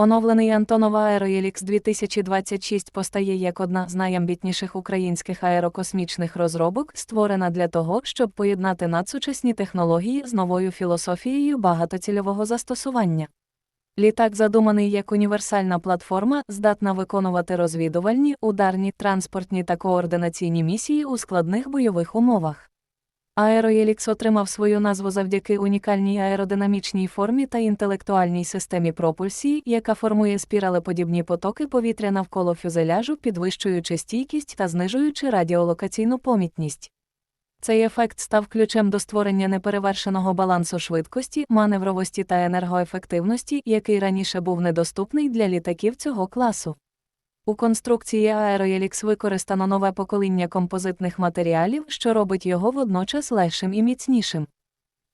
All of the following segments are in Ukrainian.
Оновлений Антонов Аероєлікс 2026 постає як одна з найамбітніших українських аерокосмічних розробок, створена для того, щоб поєднати надсучасні технології з новою філософією багатоцільового застосування. Літак задуманий як універсальна платформа, здатна виконувати розвідувальні, ударні, транспортні та координаційні місії у складних бойових умовах. Аероєлікс отримав свою назву завдяки унікальній аеродинамічній формі та інтелектуальній системі пропульсії, яка формує спіралеподібні потоки повітря навколо фюзеляжу, підвищуючи стійкість та знижуючи радіолокаційну помітність. Цей ефект став ключем до створення неперевершеного балансу швидкості, маневровості та енергоефективності, який раніше був недоступний для літаків цього класу. У конструкції Aerohelix використано нове покоління композитних матеріалів, що робить його водночас легшим і міцнішим.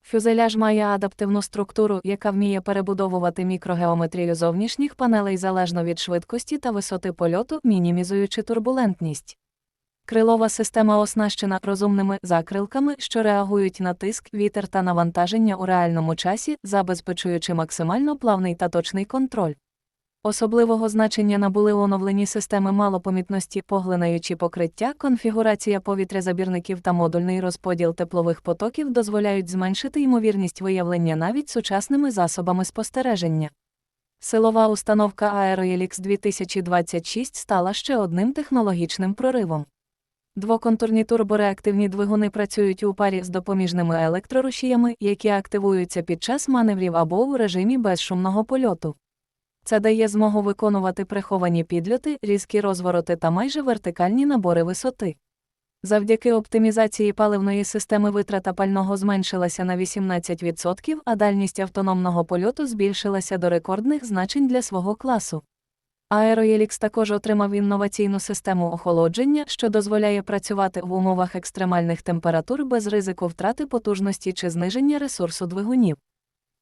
Фюзеляж має адаптивну структуру, яка вміє перебудовувати мікрогеометрію зовнішніх панелей залежно від швидкості та висоти польоту, мінімізуючи турбулентність. Крилова система оснащена розумними закрилками, що реагують на тиск, вітер та навантаження у реальному часі, забезпечуючи максимально плавний та точний контроль. Особливого значення набули оновлені системи малопомітності, поглинаючі покриття, конфігурація повітрязабірників та модульний розподіл теплових потоків дозволяють зменшити ймовірність виявлення навіть сучасними засобами спостереження. Силова установка Aerohelix 2026 стала ще одним технологічним проривом. Двоконтурні турбореактивні двигуни працюють у парі з допоміжними електрорушіями, які активуються під час маневрів або у режимі безшумного польоту. Це дає змогу виконувати приховані підльоти, різкі розвороти та майже вертикальні набори висоти. Завдяки оптимізації паливної системи витрата пального зменшилася на 18%, а дальність автономного польоту збільшилася до рекордних значень для свого класу. Аероєлікс також отримав інноваційну систему охолодження, що дозволяє працювати в умовах екстремальних температур без ризику втрати потужності чи зниження ресурсу двигунів.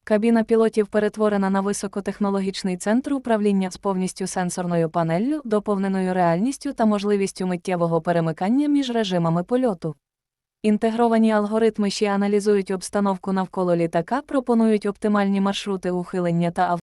Кабіна пілотів перетворена на високотехнологічний центр управління з повністю сенсорною панеллю, доповненою реальністю та можливістю миттєвого перемикання між режимами польоту. Інтегровані алгоритми ще аналізують обстановку навколо літака, пропонують оптимальні маршрути ухилення та